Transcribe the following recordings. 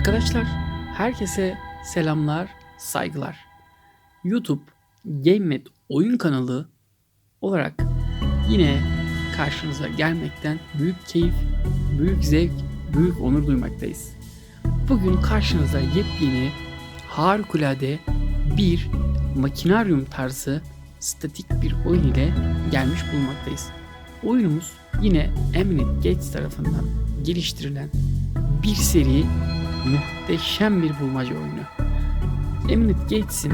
Arkadaşlar herkese selamlar, saygılar. YouTube GameMed oyun kanalı olarak yine karşınıza gelmekten büyük keyif, büyük zevk, büyük onur duymaktayız. Bugün karşınıza yepyeni, harikulade bir makinaryum tarzı statik bir oyun ile gelmiş bulunmaktayız. Oyunumuz yine Eminent Gates tarafından geliştirilen bir seri muhteşem bir bulmaca oyunu. Eminent Gates'in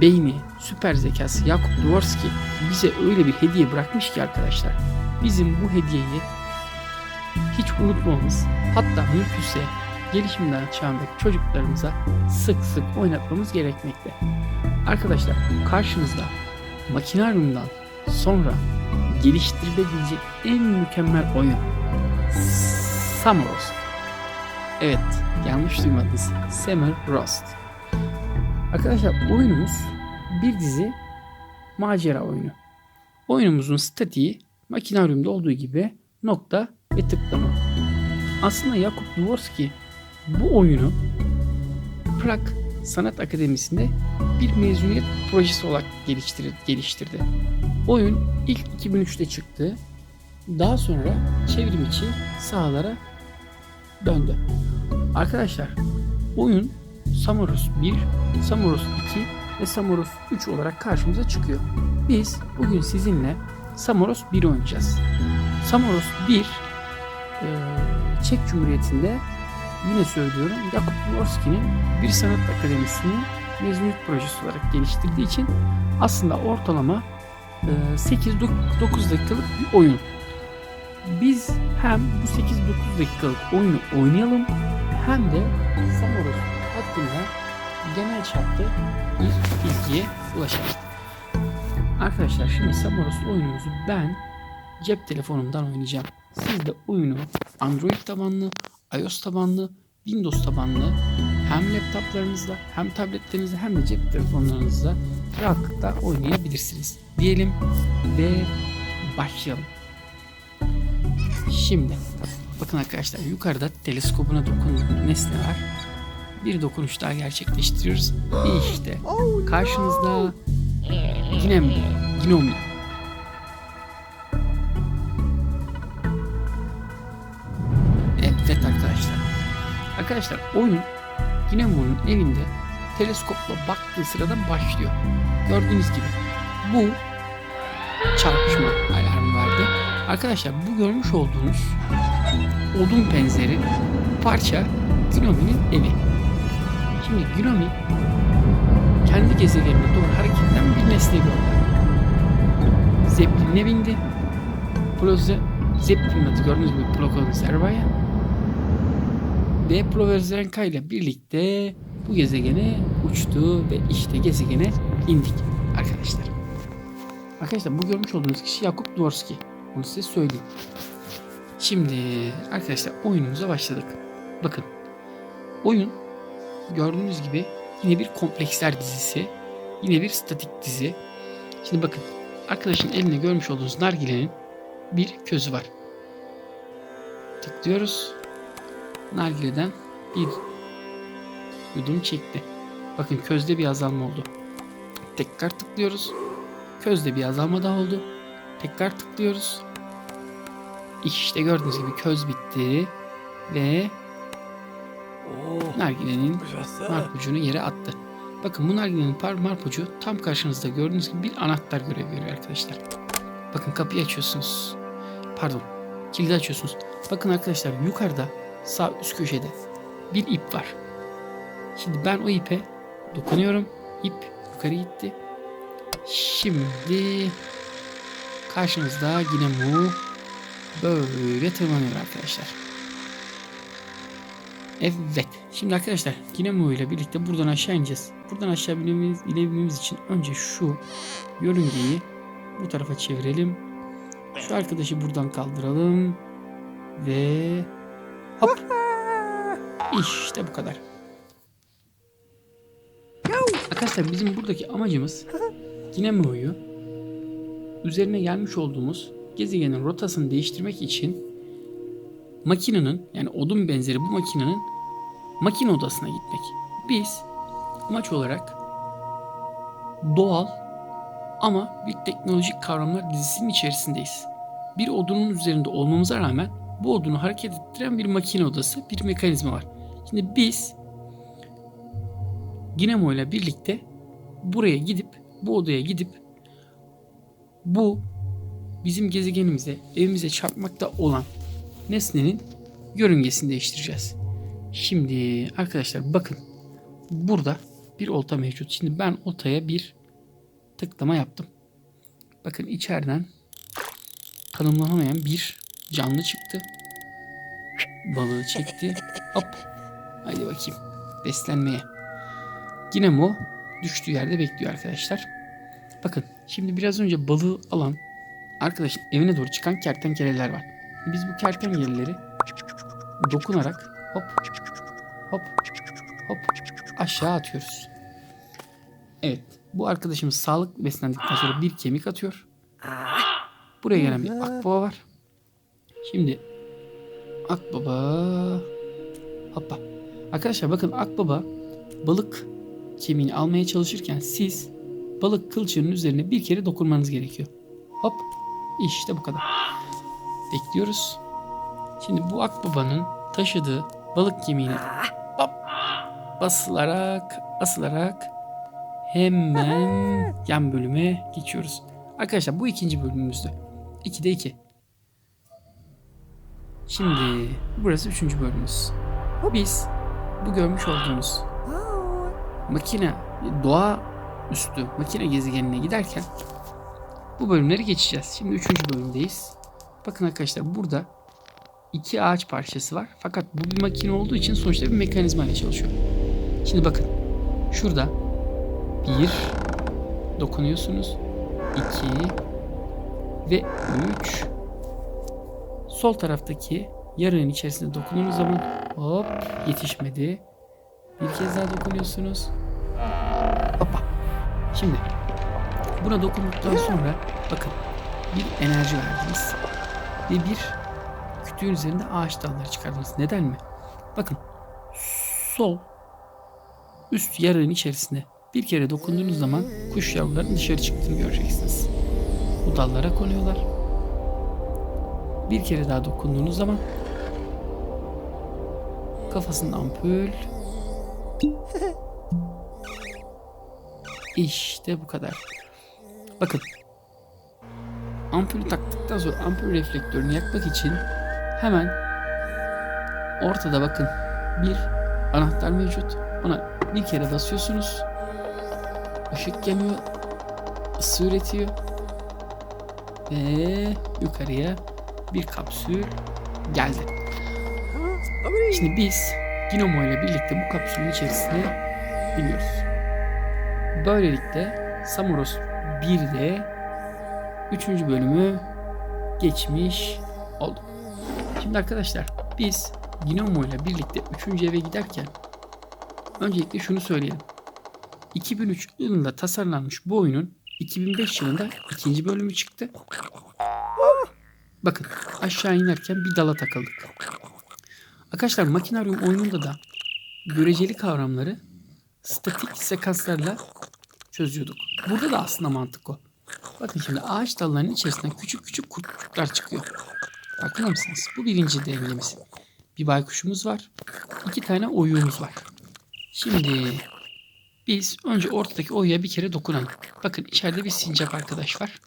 beyni, süper zekası Yakup Dvorsky bize öyle bir hediye bırakmış ki arkadaşlar. Bizim bu hediyeyi hiç unutmamamız, hatta mümkünse gelişimden çağındaki çocuklarımıza sık sık oynatmamız gerekmekte. Arkadaşlar karşınızda Makinaryum'dan sonra geliştirilebilecek en mükemmel oyun Summer Evet, yanlış duymadınız. Summer Roast. Arkadaşlar oyunumuz bir dizi macera oyunu. Oyunumuzun statiği Makinaryum'da olduğu gibi nokta ve tıklama. Aslında Yakup Dvorsky bu oyunu Prag Sanat Akademisi'nde bir mezuniyet projesi olarak geliştirdi. geliştirdi. Oyun ilk 2003'te çıktı. Daha sonra çevrim içi sahalara döndü. Arkadaşlar oyun Samuros 1, Samuros 2 ve Samuros 3 olarak karşımıza çıkıyor. Biz bugün sizinle Samuros 1 oynayacağız. Samuros 1 e, Çek Cumhuriyeti'nde yine söylüyorum Yakup Dvorsky'nin bir sanat akademisini mezuniyet projesi olarak geliştirdiği için aslında ortalama 8-9 dakikalık bir oyun. Biz hem bu 8-9 dakikalık oyunu oynayalım hem de Samuros hakkında genel çapta bir bilgiye ulaşalım. Arkadaşlar şimdi Samuros oyunumuzu ben cep telefonumdan oynayacağım. Siz de oyunu Android tabanlı, iOS tabanlı, Windows tabanlı hem laptoplarınızda hem tabletlerinizde hem de cep telefonlarınızda rahatlıkla oynayabilirsiniz. Diyelim ve başlayalım. Şimdi bakın arkadaşlar yukarıda teleskopuna dokunan nesne var. Bir dokunuş daha gerçekleştiriyoruz. İşte karşınızda Ginem, Ginomi. Evet arkadaşlar. Arkadaşlar oyun Ginemo'nun evinde teleskopla baktığı sırada başlıyor. Gördüğünüz gibi bu çarpışma verdi. Arkadaşlar bu görmüş olduğunuz odun benzeri parça Gnomi'nin evi. Şimdi Gnomi kendi gezegenine doğru hareketten bir nesne gördü. Zeppelin'e bindi. Proze Zeppelin'in adı gördüğünüz gibi Prokonserva'ya ve Provezenka ile birlikte bu gezegene uçtu ve işte gezegene indik arkadaşlar. Arkadaşlar bu görmüş olduğunuz kişi Yakup Dvorsky. Onu size söyleyeyim. Şimdi arkadaşlar oyunumuza başladık. Bakın oyun gördüğünüz gibi yine bir kompleksler dizisi. Yine bir statik dizi. Şimdi bakın arkadaşın elinde görmüş olduğunuz nargilenin bir közü var. Tıklıyoruz. Nargileden bir yudum çekti. Bakın közde bir azalma oldu. Tekrar tıklıyoruz. Közde bir azalma daha oldu. Tekrar tıklıyoruz. İşte gördüğünüz gibi köz bitti ve nargilenin marpucunu yere attı. Bakın bu nargilenin marpucu tam karşınızda gördüğünüz gibi bir anahtar görevi görüyor arkadaşlar. Bakın kapıyı açıyorsunuz. Pardon. Kilidi açıyorsunuz. Bakın arkadaşlar yukarıda sağ üst köşede bir ip var. Şimdi ben o ipe dokunuyorum. İp yukarı gitti. Şimdi karşınızda yine mu böyle tırmanıyor arkadaşlar. Evet. Şimdi arkadaşlar yine mu ile birlikte buradan aşağı ineceğiz. Buradan aşağı inebilmemiz, inebilmemiz için önce şu yörüngeyi bu tarafa çevirelim. Şu arkadaşı buradan kaldıralım. Ve hop. İşte bu kadar. Arkadaşlar bizim buradaki amacımız Ginemo'yu üzerine gelmiş olduğumuz gezegenin rotasını değiştirmek için makinenin yani odun benzeri bu makinenin makine odasına gitmek. Biz amaç olarak doğal ama bir teknolojik kavramlar dizisinin içerisindeyiz. Bir odunun üzerinde olmamıza rağmen bu odunu hareket ettiren bir makine odası, bir mekanizma var. Şimdi biz Ginemo ile birlikte buraya gidip, bu odaya gidip bu bizim gezegenimize, evimize çarpmakta olan nesnenin yörüngesini değiştireceğiz. Şimdi arkadaşlar bakın burada bir olta mevcut. Şimdi ben oltaya bir tıklama yaptım. Bakın içeriden tanımlanamayan bir canlı çıktı. Balığı çekti. Hop. Haydi bakayım. Beslenmeye. Ginemo düştüğü yerde bekliyor arkadaşlar. Bakın şimdi biraz önce balığı alan arkadaşın evine doğru çıkan kertenkeleler var. Biz bu kertenkeleleri dokunarak hop hop hop aşağı atıyoruz. Evet bu arkadaşımız sağlıklı beslendikten sonra bir kemik atıyor. Buraya gelen bir akbaba var. Şimdi akbaba hoppa. Arkadaşlar bakın akbaba balık kemiğini almaya çalışırken siz balık kılçığının üzerine bir kere dokunmanız gerekiyor. Hop işte bu kadar. Bekliyoruz. Şimdi bu akbabanın taşıdığı balık kemiğine hop basılarak asılarak hemen yan bölüme geçiyoruz. Arkadaşlar bu ikinci bölümümüzdü. 2'de 2. Şimdi burası üçüncü bölümümüz. Biz bu görmüş olduğunuz makine doğa üstü makine gezegenine giderken bu bölümleri geçeceğiz. Şimdi üçüncü bölümdeyiz. Bakın arkadaşlar burada iki ağaç parçası var. Fakat bu bir makine olduğu için sonuçta bir mekanizma ile çalışıyor. Şimdi bakın şurada bir dokunuyorsunuz. iki ve üç sol taraftaki yarığın içerisinde dokunduğunuz zaman hop yetişmedi. Bir kez daha dokunuyorsunuz. Şimdi buna dokunduktan sonra bakın bir enerji verdiniz ve bir kütüğün üzerinde ağaç dalları çıkardınız. Neden mi? Bakın sol üst yarığın içerisinde bir kere dokunduğunuz zaman kuş yavrularının dışarı çıktığını göreceksiniz. Bu dallara konuyorlar. Bir kere daha dokunduğunuz zaman kafasında ampul İşte bu kadar. Bakın. Ampulü taktıktan sonra ampul reflektörünü yakmak için hemen ortada bakın bir anahtar mevcut. Ona bir kere basıyorsunuz. Işık yanıyor. ısı üretiyor. Ve yukarıya bir kapsül geldi. Şimdi biz Ginomo ile birlikte bu kapsülün içerisine biniyoruz. Böylelikle Samuros 1'de 3. bölümü geçmiş olduk. Şimdi arkadaşlar biz Ginomo ile birlikte 3. eve giderken öncelikle şunu söyleyelim. 2003 yılında tasarlanmış bu oyunun 2005 yılında ikinci bölümü çıktı. Bakın aşağı inerken bir dala takıldık. Arkadaşlar Makinarium oyununda da göreceli kavramları statik sekanslarla çözüyorduk. Burada da aslında mantık o. Bakın şimdi ağaç dallarının içerisinden küçük küçük kurtçuklar çıkıyor. Farkında mısınız? Bu birinci dengemiz. Bir baykuşumuz var. iki tane oyuğumuz var. Şimdi biz önce ortadaki oyuya bir kere dokunalım. Bakın içeride bir sincap arkadaş var.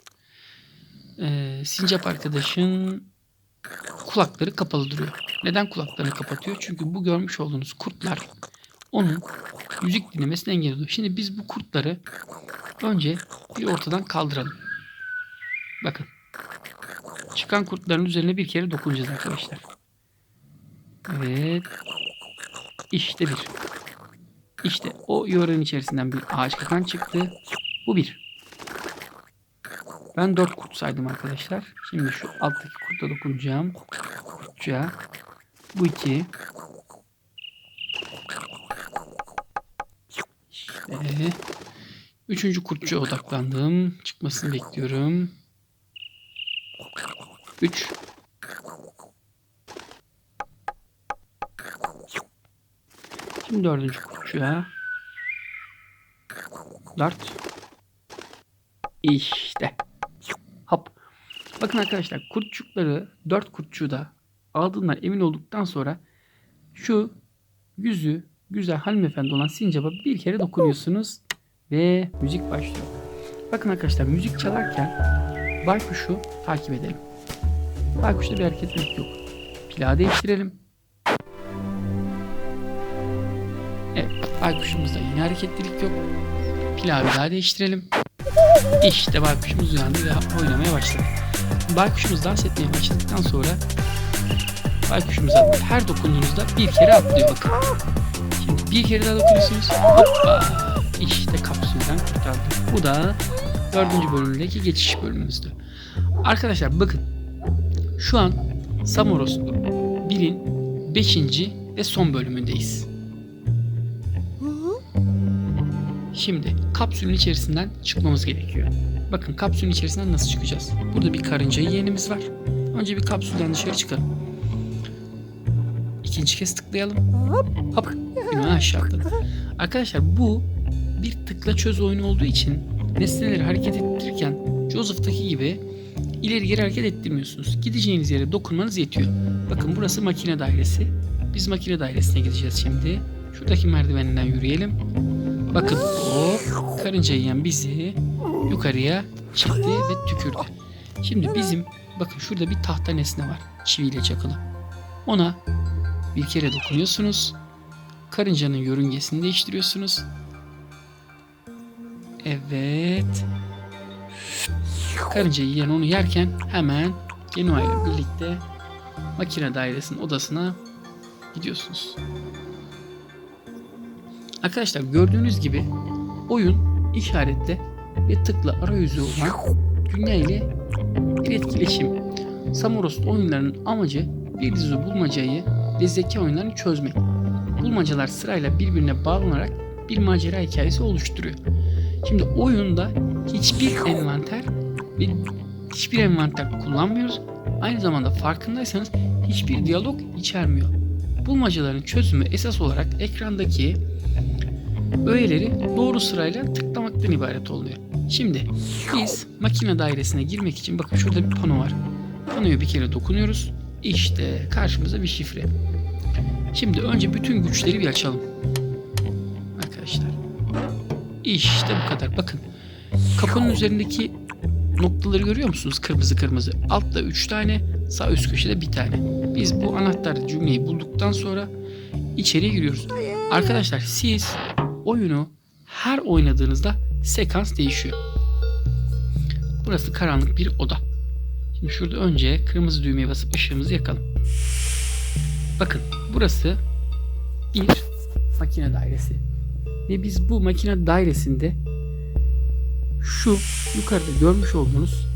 Ee, sincap arkadaşın kulakları kapalı duruyor. Neden kulaklarını kapatıyor? Çünkü bu görmüş olduğunuz kurtlar onun müzik dinlemesini engelliyor. Şimdi biz bu kurtları önce bir ortadan kaldıralım. Bakın. Çıkan kurtların üzerine bir kere dokunacağız arkadaşlar. Evet. İşte bir. İşte o yoranın içerisinden bir ağaç kakan çıktı. Bu bir. Ben dört kurt saydım arkadaşlar. Şimdi şu alttaki kurta dokunacağım. Kurtçuğa. Bu iki. İşte. Üçüncü kurtçuğa odaklandım. Çıkmasını bekliyorum. Üç. Şimdi dördüncü kurtçuya. Dört. İşte. Hop. Bakın arkadaşlar kurtçukları dört kurtçuğu da aldığından emin olduktan sonra şu yüzü güzel hanımefendi olan sincaba bir kere dokunuyorsunuz ve müzik başlıyor. Bakın arkadaşlar müzik çalarken baykuşu takip edelim. Baykuşta bir hareketlilik yok. Plağı değiştirelim. Evet baykuşumuzda yine hareketlilik yok. Plağı bir daha değiştirelim. İşte baykuşumuz uyandı ve oynamaya başladı. Baykuşumuz dans etmeye başladıktan sonra baykuşumuza her dokunduğunuzda bir kere atlıyor bakın. Şimdi bir kere daha dokunuyorsunuz. Hoppa. İşte kapsülden kurtardı. Bu da dördüncü bölümdeki geçiş bölümümüzdü. Arkadaşlar bakın. Şu an Samoros 1'in 5. ve son bölümündeyiz. Şimdi kapsülün içerisinden çıkmamız gerekiyor. Bakın kapsülün içerisinden nasıl çıkacağız? Burada bir karınca yeğenimiz var. Önce bir kapsülden dışarı çıkalım. İkinci kez tıklayalım. Hop. Yine aşağı. Arkadaşlar bu bir tıkla çöz oyunu olduğu için nesneleri hareket ettirirken Joseph'taki gibi ileri geri hareket ettirmiyorsunuz. Gideceğiniz yere dokunmanız yetiyor. Bakın burası makine dairesi. Biz makine dairesine gideceğiz şimdi. Şuradaki merdiveninden yürüyelim. Bakın hop karınca yiyen bizi yukarıya çekti ve tükürdü. Şimdi bizim bakın şurada bir tahta nesne var. Çiviyle çakılı. Ona bir kere dokunuyorsunuz. Karıncanın yörüngesini değiştiriyorsunuz. Evet. Karınca yiyen onu yerken hemen Genua ile birlikte makine dairesinin odasına gidiyorsunuz. Arkadaşlar gördüğünüz gibi oyun işaretle ve tıkla arayüzü olan dünya ile bir etkileşim. Samoros oyunlarının amacı bir dizi bulmacayı ve zeka oyunlarını çözmek. Bulmacalar sırayla birbirine bağlanarak bir macera hikayesi oluşturuyor. Şimdi oyunda hiçbir envanter ve hiçbir envanter kullanmıyoruz. Aynı zamanda farkındaysanız hiçbir diyalog içermiyor. Bulmacaların çözümü esas olarak ekrandaki öğeleri doğru sırayla tıklamaktan ibaret oluyor. Şimdi biz makine dairesine girmek için bakın şurada bir pano var. Panoya bir kere dokunuyoruz. İşte karşımıza bir şifre. Şimdi önce bütün güçleri bir açalım. Arkadaşlar. İşte bu kadar. Bakın. Kapının üzerindeki noktaları görüyor musunuz? Kırmızı kırmızı. Altta 3 tane, sağ üst köşede bir tane. Biz bu anahtar cümleyi bulduktan sonra içeriye giriyoruz. Arkadaşlar siz oyunu her oynadığınızda sekans değişiyor. Burası karanlık bir oda. Şimdi şurada önce kırmızı düğmeye basıp ışığımızı yakalım. Bakın burası bir makine dairesi. Ve biz bu makine dairesinde şu yukarıda görmüş olduğunuz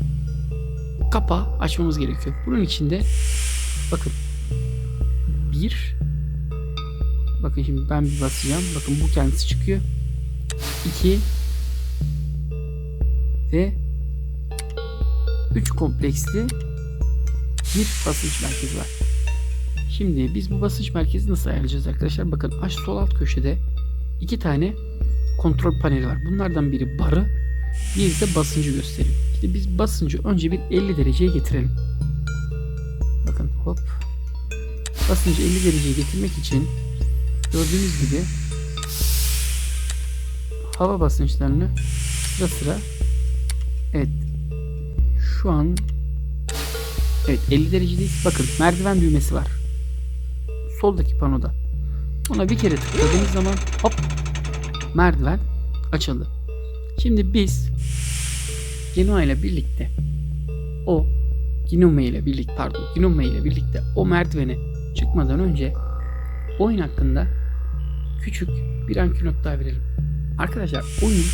kapağı açmamız gerekiyor. Bunun içinde bakın bir bakın şimdi ben bir basacağım. Bakın bu kendisi çıkıyor. 2 ve 3 kompleksli bir basınç merkezi var. Şimdi biz bu basınç merkezi nasıl ayarlayacağız arkadaşlar? Bakın aş sol alt köşede iki tane kontrol paneli var. Bunlardan biri barı, bir de basıncı gösteriyor. İşte biz basıncı önce bir 50 dereceye getirelim. Bakın hop. Basıncı 50 dereceye getirmek için gördüğünüz gibi hava basınçlarını sıra sıra evet şu an evet 50 derecedeyiz. Bakın merdiven düğmesi var. Soldaki panoda. Ona bir kere tıkladığınız zaman hop merdiven açıldı. Şimdi biz Genua ile birlikte o Ginome ile birlikte pardon Ginome ile birlikte o merdivene çıkmadan önce oyun hakkında küçük bir ankinot daha verelim. Arkadaşlar oyun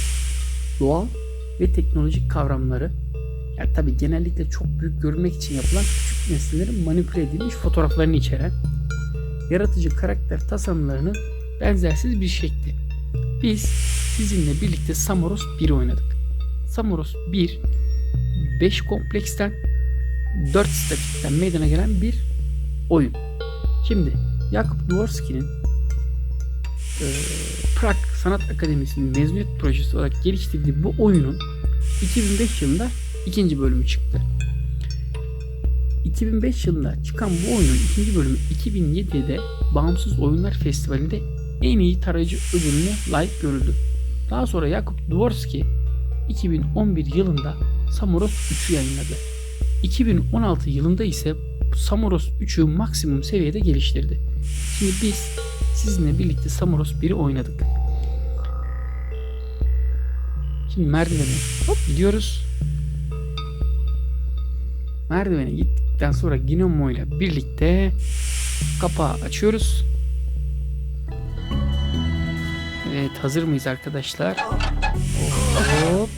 doğal ve teknolojik kavramları yani tabi genellikle çok büyük görünmek için yapılan küçük nesnelerin manipüle edilmiş fotoğraflarını içeren yaratıcı karakter tasarımlarının benzersiz bir şekli. Biz sizinle birlikte Samoros 1 oynadık. Samoros 1 5 kompleksten 4 statikten meydana gelen bir oyun. Şimdi Jakub Dworski'nin e, Prag Sanat Akademisi'nin mezuniyet projesi olarak geliştirdiği bu oyunun 2005 yılında ikinci bölümü çıktı. 2005 yılında çıkan bu oyunun ikinci bölümü 2007'de de Bağımsız Oyunlar Festivali'nde en iyi tarayıcı ödülüne layık görüldü. Daha sonra Jakub Dvorski 2011 yılında Samuros 3'ü yayınladı. 2016 yılında ise Samuros 3'ü maksimum seviyede geliştirdi. Şimdi biz sizinle birlikte Samuros 1'i oynadık. Şimdi merdivene hop gidiyoruz. Merdivene gittikten sonra Ginomo ile birlikte kapağı açıyoruz. Evet hazır mıyız arkadaşlar? Hop.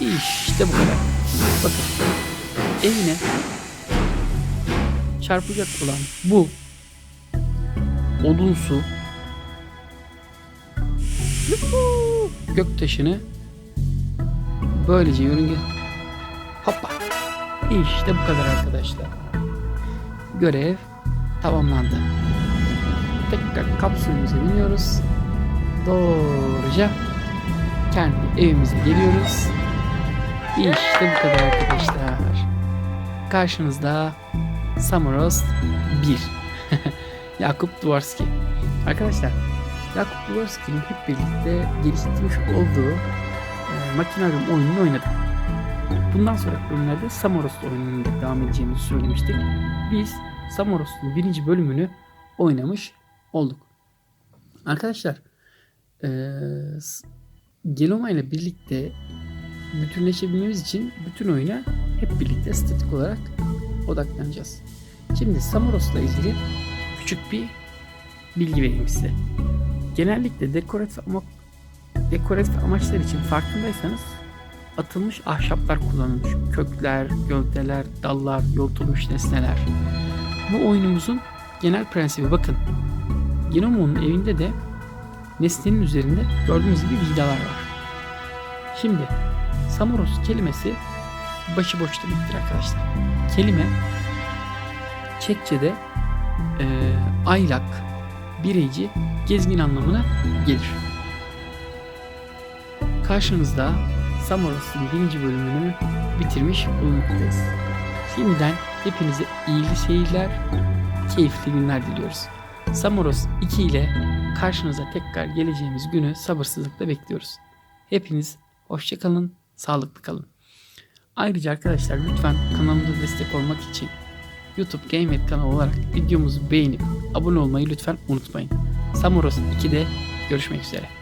İşte bu kadar. Bakın evine çarpacak olan bu odunsu yuhuu, göktaşını böylece yörünge işte bu kadar arkadaşlar. Görev tamamlandı. Tekrar kapsülümüze biniyoruz. Doğruca kendi evimize geliyoruz. İşte bu kadar arkadaşlar. Karşınızda Samuros 1. Yakup Dvorski. Arkadaşlar Yakup Dvorski'nin hep birlikte geliştirmiş olduğu e, Machinarium oyununu oynadık. Bundan sonraki bölümlerde Samoros oyununun da devam edeceğimizi söylemiştik. Biz Samoros'un birinci bölümünü oynamış olduk. Arkadaşlar e, Geloma ile birlikte bütünleşebilmemiz için bütün oyuna hep birlikte statik olarak odaklanacağız. Şimdi Samuros'la ilgili küçük bir bilgi vereyim size. Genellikle dekoratif, ama, dekoratif amaçlar için farkındaysanız atılmış ahşaplar kullanılmış. Kökler, gövdeler, dallar, yontulmuş nesneler. Bu oyunumuzun genel prensibi bakın. Genomo'nun evinde de nesnenin üzerinde gördüğünüz gibi vidalar var. Şimdi Samuros kelimesi başıboş demektir arkadaşlar. Kelime Çekçe'de e, aylak, bireyci, gezgin anlamına gelir. Karşınızda Samuros'un birinci bölümünü bitirmiş bulunmaktayız. Şimdiden hepinize iyili seyirler, keyifli günler diliyoruz. Samuros 2 ile karşınıza tekrar geleceğimiz günü sabırsızlıkla bekliyoruz. Hepiniz hoşçakalın, sağlıklı kalın. Ayrıca arkadaşlar lütfen kanalımıza destek olmak için YouTube Gamehead kanalı olarak videomuzu beğenip abone olmayı lütfen unutmayın. Samuros 2'de görüşmek üzere.